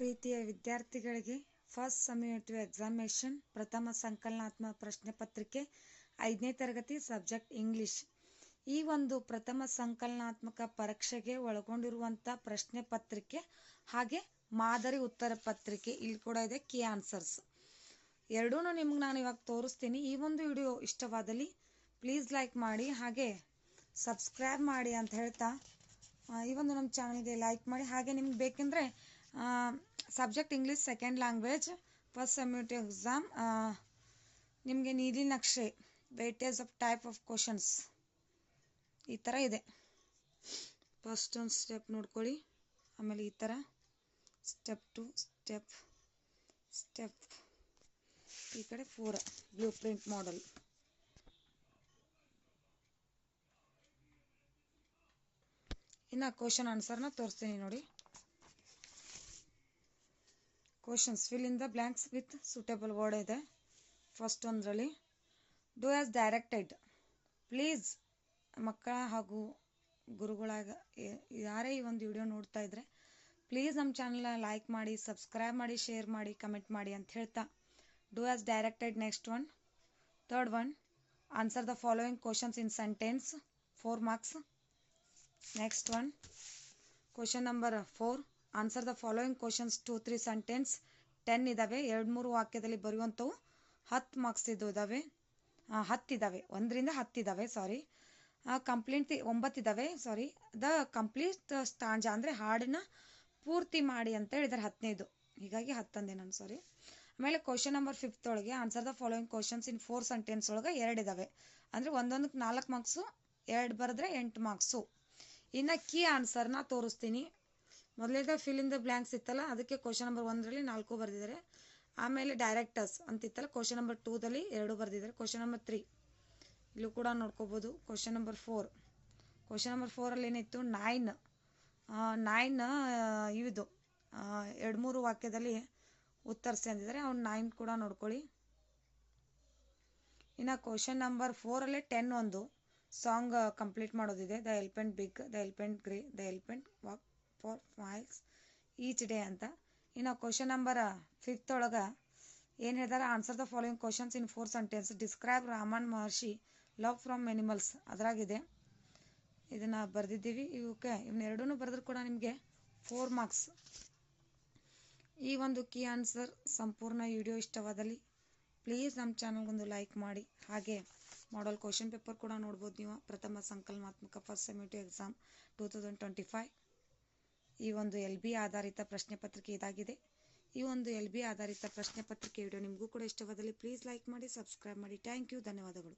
ಪ್ರೀತಿಯ ವಿದ್ಯಾರ್ಥಿಗಳಿಗೆ first ಸಮ್ಯುನಿಟಿವ್ examination ಪ್ರಥಮ ಸಂಕಲನಾತ್ಮಕ ಪ್ರಶ್ನೆ ಪತ್ರಿಕೆ, ಐದನೇ ತರಗತಿ ಸಬ್ಜೆಕ್ಟ್ ಇಂಗ್ಲಿಷ್ ಈ ಒಂದು ಪ್ರಥಮ ಸಂಕಲನಾತ್ಮಕ ಪರೀಕ್ಷೆಗೆ ಒಳಗೊಂಡಿರುವಂಥ ಪ್ರಶ್ನೆ ಪತ್ರಿಕೆ ಹಾಗೆ ಮಾದರಿ ಉತ್ತರ ಪತ್ರಿಕೆ ಇಲ್ಲಿ ಕೂಡ ಇದೆ ಕಿ ಆನ್ಸರ್ಸ್ ಎರಡೂ ನಿಮ್ಗೆ ನಾನು ಇವಾಗ ತೋರಿಸ್ತೀನಿ. ಈ ಒಂದು ವಿಡಿಯೋ ಇಷ್ಟವಾದಲ್ಲಿ ಪ್ಲೀಸ್ ಲೈಕ್ ಮಾಡಿ, ಹಾಗೆ ಸಬ್ಸ್ಕ್ರೈಬ್ ಮಾಡಿ ಅಂತ ಹೇಳ್ತಾ ಈ ಒಂದು ನಮ್ಮ ಚಾನಲ್ಗೆ ಲೈಕ್ ಮಾಡಿ. ಹಾಗೆ ನಿಮ್ಗೆ ಬೇಕೆಂದರೆ subject English second language first summative exam ನಿಮಗೆ ನೀಲಿ ನಕ್ಷೆ weightage of type of questions ಈ ಥರ ಇದೆ. ಫಸ್ಟ್ ಒಂದು ಸ್ಟೆಪ್ ನೋಡ್ಕೊಳ್ಳಿ. ಆಮೇಲೆ ಈ ಥರ ಸ್ಟೆಪ್ ಟು ಸ್ಟೆಪ್ ಸ್ಟೆಪ್ ಈ ಕಡೆ ಫೋರ್ ಬ್ಲೂ ಪ್ರಿಂಟ್ ಮಾಡಲ್ ಇನ್ನು ಕ್ವಶನ್ ಆನ್ಸರ್ನ ತೋರಿಸ್ತೀನಿ ನೋಡಿ. Questions fill in the blanks with suitable word ಇದೆ. ಫಸ್ಟ್ ಒಂದರಲ್ಲಿ ಡೂ ಆಸ್ ಡೈರೆಕ್ಟೆಡ್ ಪ್ಲೀಸ್ ಮಕ್ಕಳ ಹಾಗೂ ಗುರುಗಳಾಗ ಯಾರೇ ಈ ಒಂದು ವಿಡಿಯೋ ನೋಡ್ತಾ ಇದ್ರೆ ಪ್ಲೀಸ್ ನಮ್ಮ ಚಾನಲ್ನ ಲೈಕ್ ಮಾಡಿ ಸಬ್ಸ್ಕ್ರೈಬ್ ಮಾಡಿ ಶೇರ್ ಮಾಡಿ ಕಮೆಂಟ್ ಮಾಡಿ ಅಂತ ಹೇಳ್ತಾ. Do as directed next one third one answer the following questions in sentence four marks next one question number four answer the following questions two three sentence ten ಇದಾವೆ, ಎರಡು, ಮೂರು ವಾಕ್ಯದಲ್ಲಿ ಬರೆಯುವಂಥವು ಹತ್ತು ಮಾರ್ಕ್ಸ್ ಇದು ಇದ್ದಾವೆ ಹತ್ತಿದ್ದಾವೆ ಒಂದರಿಂದ ಹತ್ತಿದ್ದಾವೆ ಸಾರಿ ಕಂಪ್ಲೀಟ್ ಒಂಬತ್ತಿದ್ದಾವೆ ಸಾರಿ ದ ಕಂಪ್ಲೀಟ್ ಸ್ಟಾಂಜ ಅಂದರೆ ಹಾಡನ್ನ ಪೂರ್ತಿ ಮಾಡಿ ಅಂತ ಹೇಳಿದ್ದಾರೆ ಹತ್ತನೇದು ಹೀಗಾಗಿ ಹತ್ತಂದೆ ನಾನು ಸಾರಿ ಆಮೇಲೆ ಕ್ವಶನ್ ನಂಬರ್ ಫಿಫ್ತ್ ಒಳಗೆ answer the following questions in four sentence ಒಳಗೆ ಎರಡು ಇದ್ದಾವೆ ಅಂದರೆ ಒಂದೊಂದಕ್ಕೆ ನಾಲ್ಕು ಮಾರ್ಕ್ಸು ಎರಡು ಬರೆದ್ರೆ ಎಂಟು ಮಾರ್ಕ್ಸು ಇನ್ನು ಕೀ ಆನ್ಸರ್ನ ತೋರಿಸ್ತೀನಿ. ಮೊದಲೇದ ಫಿಲ್ ಇನ್ ದ ಬ್ಲ್ಯಾಂಕ್ಸ್ ಇತ್ತಲ್ಲ, ಅದಕ್ಕೆ ಕ್ವಶನ್ ನಂಬರ್ ಒಂದರಲ್ಲಿ ನಾಲ್ಕು ಬರೆದಿದ್ದಾರೆ. ಆಮೇಲೆ ಡೈರೆಕ್ಟರ್ಸ್ ಅಂತಿತ್ತಲ್ಲ ಕ್ವಶನ್ ನಂಬರ್ ಟೂದಲ್ಲಿ ಎರಡು ಬರೆದಿದ್ದಾರೆ. ಕ್ವಶನ್ ನಂಬರ್ ತ್ರೀ ಇಲ್ಲೂ ಕೂಡ ನೋಡ್ಕೋಬೋದು. Question number four question number ಫೋರಲ್ಲಿ ಏನಿತ್ತು? ನೈನ್ ನೈನ್ ಇವಿದು. ಎರಡು ಮೂರು ವಾಕ್ಯದಲ್ಲಿ ಉತ್ತರಿಸಿ ಅಂದಿದ್ದಾರೆ ಅವ್ನು ನೈನ್ ಕೂಡ ನೋಡ್ಕೊಳ್ಳಿ. ಇನ್ನು ಕ್ವಶನ್ ನಂಬರ್ ಫೋರಲ್ಲೇ ಟೆನ್ ಒಂದು. ಸಾಂಗ್ ಕಂಪ್ಲೀಟ್ ಮಾಡೋದಿದೆ. The elephant big the elephant grey the elephant walk for marks each day ಅಂತ. ಇನ್ನು ಕ್ವಶನ್ ನಂಬರ್ ಫಿಫ್ತ್ ಒಳಗೆ ಏನು ಹೇಳ್ತಾರೆ answer the following questions in four sentence describe Raman Maharshi love from animals ಅದರಾಗಿದೆ. ಇದನ್ನು ಬರೆದಿದ್ದೀವಿ. ಇವಕ್ಕೆ ಇವನ್ನೆರಡೂ ಬರೆದ್ರು ಕೂಡ ನಿಮಗೆ ಫೋರ್ ಮಾರ್ಕ್ಸ್ ಈ ಒಂದು ಕೀ ಆನ್ಸರ್ ಸಂಪೂರ್ಣ ವಿಡಿಯೋ ಇಷ್ಟವಾದಲ್ಲಿ ಪ್ಲೀಸ್ ನಮ್ಮ ಚಾನಲ್ಗೊಂದು ಲೈಕ್ ಮಾಡಿ. ಹಾಗೆ ಮಾಡಲ್ ಕ್ವಶನ್ ಪೇಪರ್ ಕೂಡ ನೋಡ್ಬೋದು ನೀವು. ಪ್ರಥಮ ಸಂಕಲನಾತ್ಮಕ first summative exam two thousand twenty five ಈ ಒಂದು ಎಲ್ ಬಿ ಆಧಾರಿತ ಪ್ರಶ್ನೆ ಪತ್ರಿಕೆ ಇದಾಗಿದೆ. ಈ ಒಂದು ಎಲ್ ಬಿ ಆಧಾರಿತ ಪ್ರಶ್ನೆ ಪತ್ರಿಕೆ ವಿಡಿಯೋ ನಿಮಗೂ ಕೂಡ ಇಷ್ಟವಾದಲ್ಲಿ ಪ್ಲೀಸ್ ಲೈಕ್ ಮಾಡಿ ಸಬ್ಸ್ಕ್ರೈಬ್ ಮಾಡಿ. ಥ್ಯಾಂಕ್ ಯು ಧನ್ಯವಾದಗಳು.